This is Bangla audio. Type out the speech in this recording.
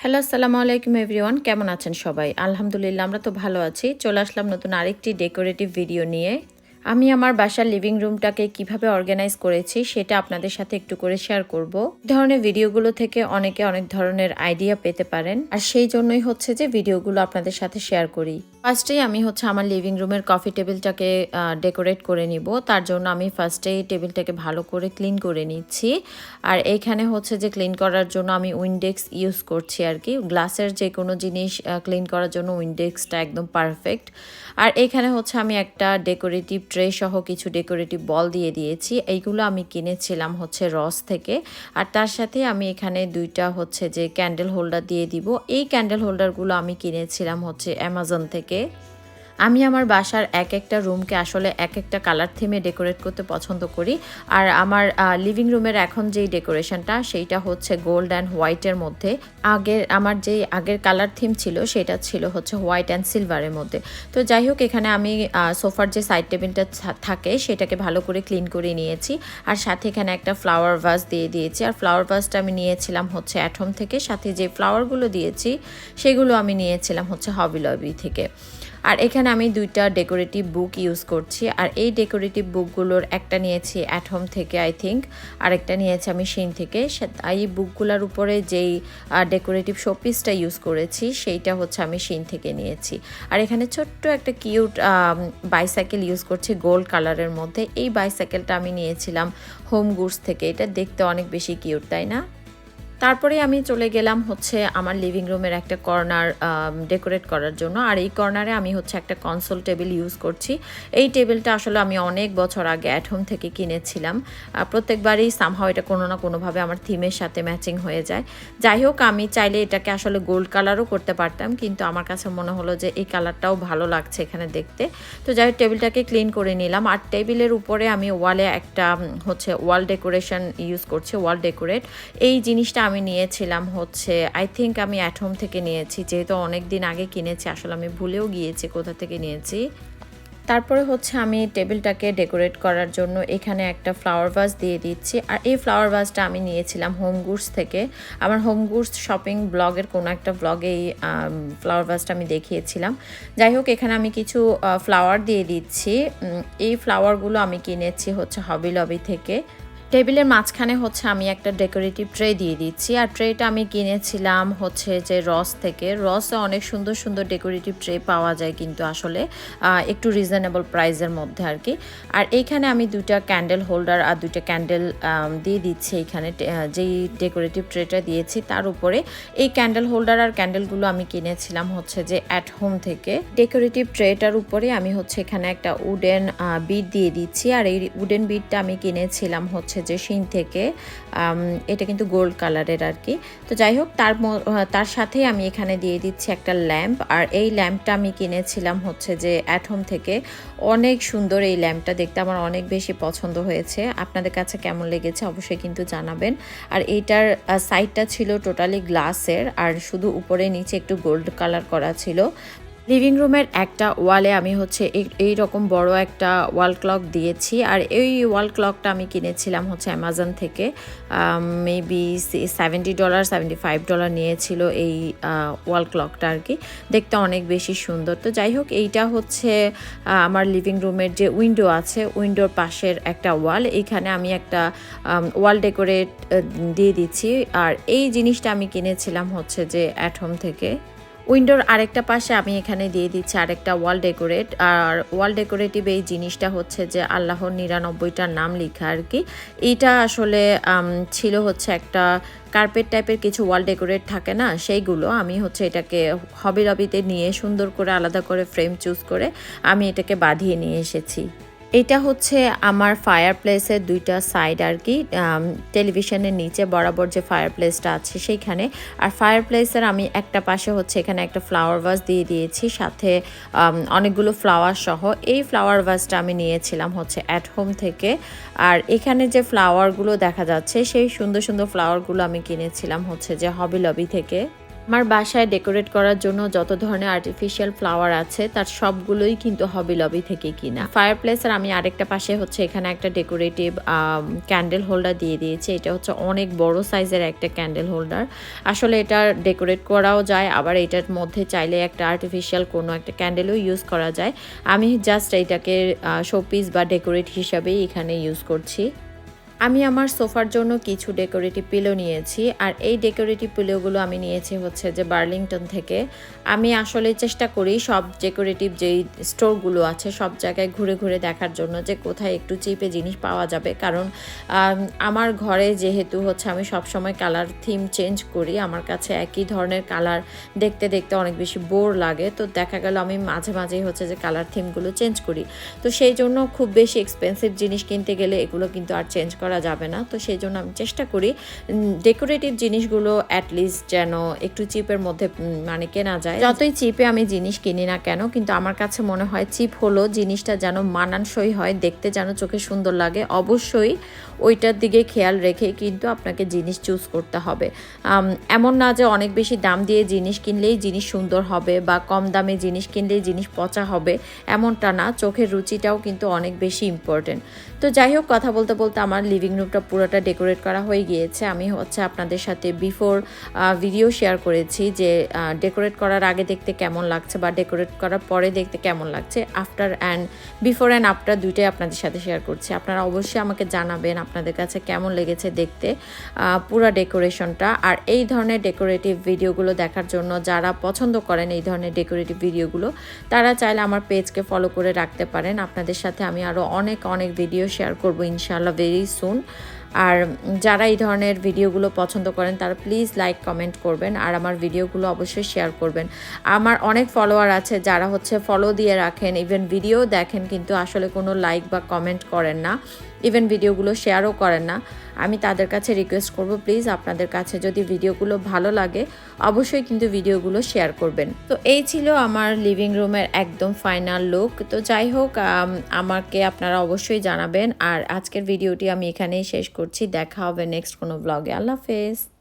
হ্যালো, আসসালামু আলাইকুম এভরিওয়ান। কেমন আছেন সবাই? আলহামদুলিল্লাহ, আমরা তো ভালো আছি। চলে আসলাম নতুন আরেকটি ডেকোরেটিভ ভিডিও নিয়ে। আমি আমার বাসার লিভিং রুমটাকে কীভাবে অর্গানাইজ করেছি সেটা আপনাদের সাথে একটু করে শেয়ার করব। ধরনের ভিডিওগুলো থেকে অনেকে অনেক ধরনের আইডিয়া পেতে পারেন। আর সেই জন্যই হচ্ছে যে ভিডিওগুলো আপনাদের সাথে শেয়ার করি। ফার্স্টেই আমি হচ্ছে আমার লিভিং রুমের কফি টেবিলটাকে ডেকোরেট করে নিব। তার জন্য আমি ফার্স্টেই টেবিলটাকে ভালো করে ক্লিন করে নিচ্ছি। আর এইখানে হচ্ছে যে ক্লিন করার জন্য আমি উইন্ডেক্স ইউজ করছি আর কি। গ্লাসের যে কোনো জিনিস ক্লিন করার জন্য উইন্ডেক্সটা একদম পারফেক্ট আর এখানে হচ্ছে আমি একটা ডেকোরেটিভ ট্রে সহ কিছু ডেকোরেটিভ বল দিয়ে দিয়েছি। এইগুলো আমি কিনেছিলাম হচ্ছে রস থেকে। আর তার সাথে আমি এখানে দুইটা হচ্ছে যে ক্যান্ডেল হোল্ডার দিয়ে দিব। এই ক্যান্ডেল হোল্ডারগুলো আমি কিনেছিলাম হচ্ছে অ্যামাজন থেকে। আমি আমার বাসার এক একটা রুমকে আসলে এক একটা কালার থিমে ডেকোরেট করতে পছন্দ করি। আর আমার লিভিং রুমের এখন যেই ডেকোরেশনটা সেইটা হচ্ছে গোল্ড অ্যান্ড হোয়াইটের মধ্যে। আগের আমার যেই আগের কালার থিম ছিল, সেটা ছিল হচ্ছে হোয়াইট অ্যান্ড সিলভারের মধ্যে। তো যাই হোক, এখানে আমি সোফার যে সাইড টেবিলটা থাকে, সেটাকে ভালো করে ক্লিন করে নিয়েছি। আর সাথে এখানে একটা ফ্লাওয়ার ভাস দিয়ে দিয়েছি। আর ফ্লাওয়ার ভাসটা আমি নিয়েছিলাম হচ্ছে অ্যাটম থেকে। সাথে যে ফ্লাওয়ারগুলো দিয়েছি, সেগুলো আমি নিয়েছিলাম হচ্ছে হবি লবি থেকে। আর এখানে আমি দুইটা ডেকোরেটিভ বুক ইউজ করছি। আর এই ডেকোরেটিভ বুকগুলোর একটা নিয়েছি অ্যাট হোম থেকে আই থিঙ্ক আরেকটা নিয়েছি আমি শিন থেকে। এই বুকগুলোর উপরে যেই ডেকোরেটিভ শোপিসটা ইউজ করেছি, সেইটা হচ্ছে আমি শিন থেকে নিয়েছি। আর এখানে ছোট্ট একটা কিউট বাইসাইকেল ইউজ করছি গোল্ড কালারের মধ্যে। এই বাইসাইকেলটা আমি নিয়েছিলাম হোম গুডস থেকে। এটা দেখতে অনেক বেশি কিউট তাই না? তারপরে আমি চলে গেলাম হচ্ছে আমার লিভিং রুমের একটা কর্নার ডেকোরেট করার জন্য। আর এই কর্নারে আমি হচ্ছে একটা কনসোল টেবিল ইউজ করছি। এই টেবিলটা আসলে আমি অনেক বছর আগে অ্যাট হোম থেকে কিনেছিলাম। প্রত্যেকবারই সামহাও এটা কোনো না কোনোভাবে আমার থিমের সাথে ম্যাচিং হয়ে যায়। যাই হোক, আমি চাইলে এটাকে আসলে গোল্ড কালারও করতে পারতাম, কিন্তু আমার কাছে মনে হলো যে এই কালারটাও ভালো লাগছে এখানে দেখতে। তো যাই হোক টেবিলটাকে ক্লিন করে নিলাম। আর টেবিলের উপরে আমি ওয়ালে একটা হচ্ছে ওয়াল ডেকোরেশন ইউজ করছি ওয়াল ডেকোরেট এই জিনিসটা আমি নিয়েছিলাম হচ্ছে আই থিঙ্ক আমি অ্যাট হোম থেকে নিয়েছি, যেহেতু অনেক দিন আগে কিনেছি, আসলে আমি ভুলেও গিয়েছি কোথা থেকে নিয়েছি। তারপরে হচ্ছে আমি টেবিলটাকে ডেকোরেট করার জন্য এখানে একটা ফ্লাওয়ার ভাস দিয়ে দিচ্ছি, আর এই ফ্লাওয়ার ভাসটা আমি নিয়েছিলাম হোম গুডস থেকে। আমার হোম গুডস শপিং ব্লগের কোনো একটা ব্লগে এই ফ্লাওয়ার ভাসটা আমি দেখিয়েছিলাম। যাই হোক, এখানে আমি কিছু ফ্লাওয়ার দিয়ে দিচ্ছি। এই ফ্লাওয়ারগুলো আমি কিনেছি হচ্ছে হবি লবি থেকে। টেবিলের মাঝখানে হচ্ছে আমি একটা ডেকোরেটিভ ট্রে দিয়ে দিচ্ছি। আর ট্রেটা আমি কিনেছিলাম হচ্ছে যে রস থেকে। রসে অনেক সুন্দর সুন্দর ডেকোরেটিভ ট্রে পাওয়া যায় কিন্তু আসলে একটু রিজনেবল প্রাইসের মধ্যে আর কি। আর এইখানে আমি দুইটা ক্যান্ডেল হোল্ডার আর দুইটা ক্যান্ডেল দিয়ে দিচ্ছি এইখানে যেই ডেকোরেটিভ ট্রেটা দিয়েছি তার উপরে। এই ক্যান্ডেল হোল্ডার আর ক্যান্ডেলগুলো আমি কিনেছিলাম হচ্ছে যে অ্যাট হোম থেকে। ডেকোরেটিভ ট্রেটার উপরে আমি হচ্ছে এখানে একটা উডেন বিট দিয়ে দিচ্ছি। আর এই উডেন বিটটা আমি কিনেছিলাম হচ্ছে হচ্ছে যে শিন থেকে এটা কিন্তু গোল্ড কালারের আর কি। তো যাই হোক, তার তার সাথে আমি এখানে দিয়ে দিচ্ছি একটা ল্যাম্প। আর এই ল্যাম্পটা আমি কিনেছিলাম হচ্ছে যে অ্যাটহোম থেকে। অনেক সুন্দর এই ল্যাম্পটা দেখতে, আমার অনেক বেশি পছন্দ হয়েছে। আপনাদের কাছে কেমন লেগেছে অবশ্যই কিন্তু জানাবেন। আর এইটার সাইডটা ছিল টোটালি গ্লাসের আর শুধু উপরে নিচে একটু গোল্ড কালার করা ছিল। লিভিং রুমের একটা ওয়ালে আমি হচ্ছে এই রকম বড় একটা ওয়াল ক্লক দিয়েছি। আর এই ওয়াল ক্লকটা আমি কিনেছিলাম হচ্ছে অ্যামাজন থেকে। Maybe seventy dollar seventy five dollar নিয়েছিল এই ওয়াল ক্লকটা আর কি। দেখতে অনেক বেশি সুন্দর। তো যাই হোক, এইটা হচ্ছে আমার লিভিং রুমের যে উইন্ডো আছে উইন্ডোর পাশের একটা ওয়াল এইখানে আমি একটা ওয়াল ডেকোরেট দিয়ে দিচ্ছি। আর এই জিনিসটা আমি কিনেছিলাম হচ্ছে যে অ্যাট হোম থেকে। উইন্ডোর আরেকটা পাশে আমি এখানে দিয়ে দিচ্ছি আরেকটা ওয়াল ডেকোরেট। আর ওয়াল ডেকোরেটিভ এই জিনিসটা হচ্ছে যে আল্লাহর নিরানব্বইটার নাম লেখা আর কি। এইটা আসলে ছিল হচ্ছে একটা কার্পেট টাইপের কিছু ওয়াল ডেকোরেট থাকে না, সেইগুলো আমি হচ্ছে এটাকে হবি রবিতে নিয়ে সুন্দর করে আলাদা করে ফ্রেম চুজ করে আমি এটাকে বাঁধিয়ে নিয়ে এসেছি। এটা হচ্ছে আমার ফায়ার প্লেসের দুইটা সাইড আর কি টেলিভিশনের নিচে বরাবর যে ফায়ার প্লেসটা আছে সেইখানে। আর ফায়ার প্লেসের আমি একটা পাশে হচ্ছে এখানে একটা ফ্লাওয়ার ভাস দিয়ে দিয়েছি, সাথে অনেকগুলো ফ্লাওয়ার সহ। এই ফ্লাওয়ার ভাসটা আমি নিয়েছিলাম হচ্ছে অ্যাট হোম থেকে। আর এখানে যে ফ্লাওয়ারগুলো দেখা যাচ্ছে, সেই সুন্দর সুন্দর ফ্লাওয়ারগুলো আমি কিনেছিলাম হচ্ছে যে হবি লবি থেকে। আমার বাসায় ডেকোরেট করার জন্য যত ধরনের আর্টিফিশিয়াল ফ্লাওয়ার আছে, তার সবগুলোই কিন্তু হবি লবি থেকে কিনা। ফায়ার প্লেসের আমি আরেকটা পাশে হচ্ছে এখানে একটা ডেকোরেটিভ ক্যান্ডেল হোল্ডার দিয়ে দিয়েছি। এটা হচ্ছে অনেক বড় সাইজের একটা ক্যান্ডেল হোল্ডার আসলে এটা ডেকোরেট করাও যায়, আবার এটার মধ্যে চাইলে একটা আর্টিফিশিয়াল কোনো একটা ক্যান্ডেলও ইউজ করা যায়। আমি জাস্ট এটাকে শোপিস বা ডেকোরেট হিসাবেই এখানে ইউজ করছি। আমি আমার সোফার জন্য কিছু ডেকোরেটিভ পিলো নিয়েছি, আর এই ডেকোরেটিভ পিলোগুলো আমি নিয়েছি হচ্ছে যে বার্লিংটন থেকে। আমি আসলে চেষ্টা করি সব ডেকোরেটিভ যেই স্টোরগুলো আছে সব জায়গায় ঘুরে ঘুরে দেখার জন্য যে কোথায় একটু চিপে জিনিস পাওয়া যাবে। কারণ আমার ঘরে যেহেতু হচ্ছে আমি সব সময় কালার থিম চেঞ্জ করি, আমার কাছে একই ধরনের কালার দেখতে দেখতে অনেক বেশি বোর লাগে। তো দেখা গেল আমি মাঝে মাঝেই হচ্ছে যে কালার থিমগুলো চেঞ্জ করি। তো সেই জন্য খুব বেশি এক্সপেন্সিভ জিনিস কিনতে গেলে এগুলো কিন্তু আর চেঞ্জ করা যাবে না। তো সেই জন্য আমি চেষ্টা করি ডেকোরেটিভ জিনিসগুলো অ্যাটলিস্ট যেন একটু চিপের মধ্যে মানে কেনা যায়। যতই চিপে আমি জিনিস কিনি না কেন, কিন্তু আমার কাছে মনে হয় চিপ হলো জিনিসটা যেন মানানসই হয়, দেখতে যেন চোখে সুন্দর লাগে, অবশ্যই ওইটার দিকে খেয়াল রেখে কিন্তু আপনাকে জিনিস চুজ করতে হবে। এমন না যে অনেক বেশি দাম দিয়ে জিনিস কিনলেই জিনিস সুন্দর হবে বা কম দামে জিনিস কিনলেই জিনিস পচা হবে, এমনটা না। চোখের রুচিটাও কিন্তু অনেক বেশি ইম্পর্টেন্ট তো যাই হোক, কথা বলতে বলতে আমার লিভিং রুমটা পুরোটা ডেকোরেট করা হয়ে গিয়েছে। আমি হচ্ছে আপনাদের সাথে বিফোর ভিডিও শেয়ার করেছি যে ডেকোরেট করার আগে দেখতে কেমন লাগছে বা ডেকোরেট করার পরে দেখতে কেমন লাগছে। After and before and after দুইটাই আপনাদের সাথে শেয়ার করছি। আপনারা অবশ্যই আমাকে জানাবেন আপনাদের কাছে কেমন লেগেছে দেখতে পুরা ডেকোরেশনটা আর এই ধরনের ডেকোরেটিভ ভিডিওগুলো দেখার জন্য যারা পছন্দ করেন এই ধরনের ডেকোরেটিভ ভিডিওগুলো তারা চাইলে আমার পেজকে ফলো করে রাখতে পারেন। আপনাদের সাথে আমি আরও অনেক অনেক ভিডিও শেয়ার করব ইনশাআল্লাহ ভেরি সুন আর যারা এই ধরনের ভিডিওগুলো পছন্দ করেন, তারা প্লিজ লাইক কমেন্ট করবেন আর আমার ভিডিওগুলো অবশ্যই শেয়ার করবেন। আমার অনেক ফলোয়ার আছে যারা হচ্ছে ফলো দিয়ে রাখেন ইভেন ভিডিও দেখেন, কিন্তু আসলে কোনো লাইক বা কমেন্ট করেন না। ইভেন ভিডিওগুলো শেয়ারও করেন না। আমি তাদের কাছে রিকোয়েস্ট করব প্লিজ আপনাদের কাছে যদি ভিডিওগুলো ভালো লাগে, অবশ্যই কিন্তু ভিডিওগুলো শেয়ার করবেন। তো এই ছিল আমার লিভিং রুমের একদম ফাইনাল লুক তো যাই হোক আমাকে আপনারা অবশ্যই জানাবেন। আর আজকের ভিডিওটি আমি এখানেই শেষ করছি। দেখা হবে নেক্সট কোনো ব্লগে আল্লাহ হাফেজ।